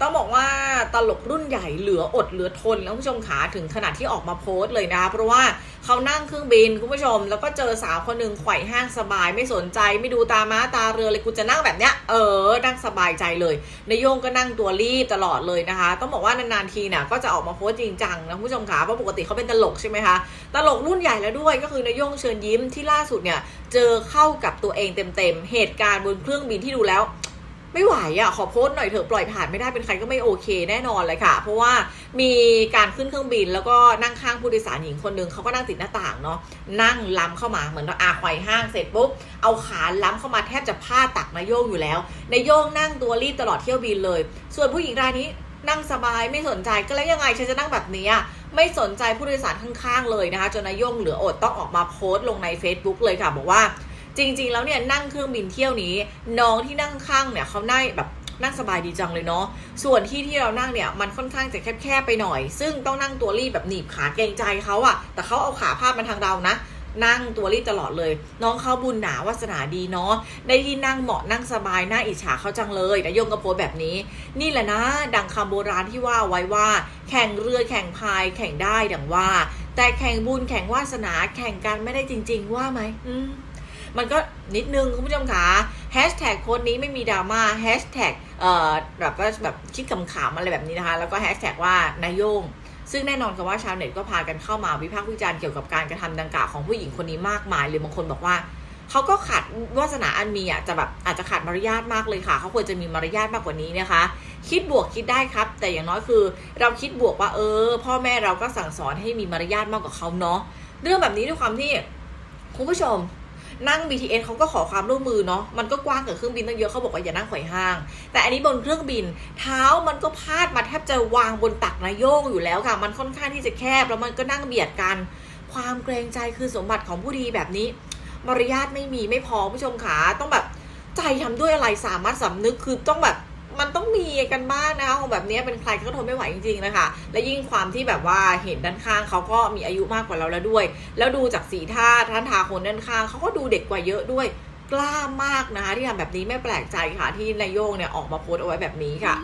ต้องบอกว่าตลกรุ่นใหญ่เหลืออดเหลือทนแล้วผู้ชมขาถึงขนาดที่ออกมาโพสต์เลยนะคะเพราะว่าเขานั่งเครื่องบินคุณผู้ชม แล้วก็เจอสาวคนหนึ่งไขว่ห้างสบายไม่สนใจ ไม่ดูตาม้าตาเรือเลยกูจะนั่งแบบเนี้ยเออนั่งสบายใจเลยนายโยงก็นั่งตัวรีบตลอดเลยนะคะ ต้องบอกว่านานๆทีเนี่ยก็จะออกมาโพสต์จริงจังนะผู้ชมขาเพราะปกติเขาเป็นตลกใช่ไหมคะตลกรุ่นใหญ่แล้วด้วยก็คือนายโยงเชิญยิ้มที่ล่าสุดเนี่ยเจอเข้ากับตัวเองเต็มๆเหตุการณ์บนเครื่องบินที่ดูแล้ว ไม่ไหวอะ่ะขอโพสต์หน่อยเถอะปล่อยผ่านไม่ได้เป็นใครก็ไม่โอเคแน่นอนเลยค่ะ เพราะว่ามีการขึ้นเครื่องบินแล้วก็นั่งข้างผู้โดยสารหญิงคนหนึ่งเขาก็นั่งติดหน้าต่างเนาะนั่งล้ำเข้ามาเหมือนเราอาไขว่ห้างเสร็จปุ๊บเอาขาล้ำเข้ามาแทบจะพาตักนายโยงอยู่แล้วนายโยงนั่งตัวรีบตลอดเที่ยวบินเลย ส่วนผู้หญิงรายนี้นั่งสบายไม่สนใจก็แล้วยังไงฉันจะนั่งแบบนี้อะไม่สนใจผู้โดยสารข้างๆเลยนะคะจนนายโยงเหลืออดต้องออกมาโพสต์ลงใน Facebook เลยค่ะ บอกว่า จริง ๆ แล้วเนี่ยนั่งเครื่องบินเที่ยวนี้ น้องที่นั่งข้างเนี่ยเขานั่งแบบนั่งสบายดีจังเลยเนาะ ส่วนที่ที่เรานั่งเนี่ยมันค่อนข้างจะแคบๆไปหน่อย ซึ่งต้องนั่งตัวรีบแบบหนีบขาเกรงใจเขาอะแต่เขาเอาขาพาดมาทางเรานะ นั่งตัวรีบตลอดเลย น้องเขาบุญหนาวาสนาดีเนาะ ได้ที่นั่งเหมาะนั่งสบายน่าอิจฉาเขาจังเลยนายยงกระโพแบบนี้ นี่แหละนะ ดังคำโบราณที่ว่าไว้ว่า แข่งเรือแข่งพายแข่งได้ดังว่า แต่แข่งบุญแข่งวาสนาแข่งกันไม่ได้จริง ๆ ว่าไหมอืม มันก็นิดนึงคุณผู้ชมคะแฮชแท็กโค้ดนี้ไม่มีดราม่าแฮชแท็กเอ่อแบบว่าแบบคิดขำๆอะไรแบบนี้นะคะ แล้วก็แฮชแท็กว่านายโยงซึ่งแน่นอนค่ะว่าชาวเน็ตก็พากันเข้ามาวิพากษ์วิจารณ์เกี่ยวกับการกระทำดังกล่าวของผู้หญิงคนนี้มากมายเลยบางคนบอกว่าเขาก็ขาดวาสนาอันมีอะจะแบบอาจจะขาดมารยาทมากเลยค่ะเขาควรจะมีมารยาทมากกว่านี้นะคะ คิดบวกคิดได้ครับ แต่อย่างน้อยคือ เราคิดบวกว่าเออ พ่อแม่เราก็สั่งสอนให้มีมารยาทมากกว่าเขาเนาะเรื่องแบบนี้ด้วยความที่คุณผู้ชม นั่ง BTS เขาก็ขอความร่วมมือเนาะมันก็กว้างกับเครื่องบินตั้งเยอะเขาบอกว่าอย่านั่งไขว่ห้าง แต่อันนี้บนเครื่องบิน เท้ามันก็พาดมาแทบจะวางบนตักนายโยกอยู่แล้วค่ะ มันค่อนข้างที่จะแคบแล้วมันก็นั่งเบียดกัน ความเกรงใจคือสมบัติของผู้ดีแบบนี้มารยาทไม่มีไม่พอผู้ชมขาต้องแบบใจทำด้วยอะไรสามารถสำนึกคือต้องแบบ มันต้องมีกันบ้างนะคะของแบบนี้เป็นใครก็ทนไม่ไหวจริงๆนะคะ และยิ่งความที่แบบว่าเห็นด้านข้างเขาก็มีอายุมากกว่าเราแล้วด้วย แล้วดูจากสีท่าท่านทาคนด้านข้างเขาก็ดูเด็กกว่าเยอะด้วยกล้ามากนะคะที่ทำแบบนี้ไม่แปลกใจค่ะที่นายโยงเนี่ยออกมาโพสต์เอาไว้แบบนี้ค่ะ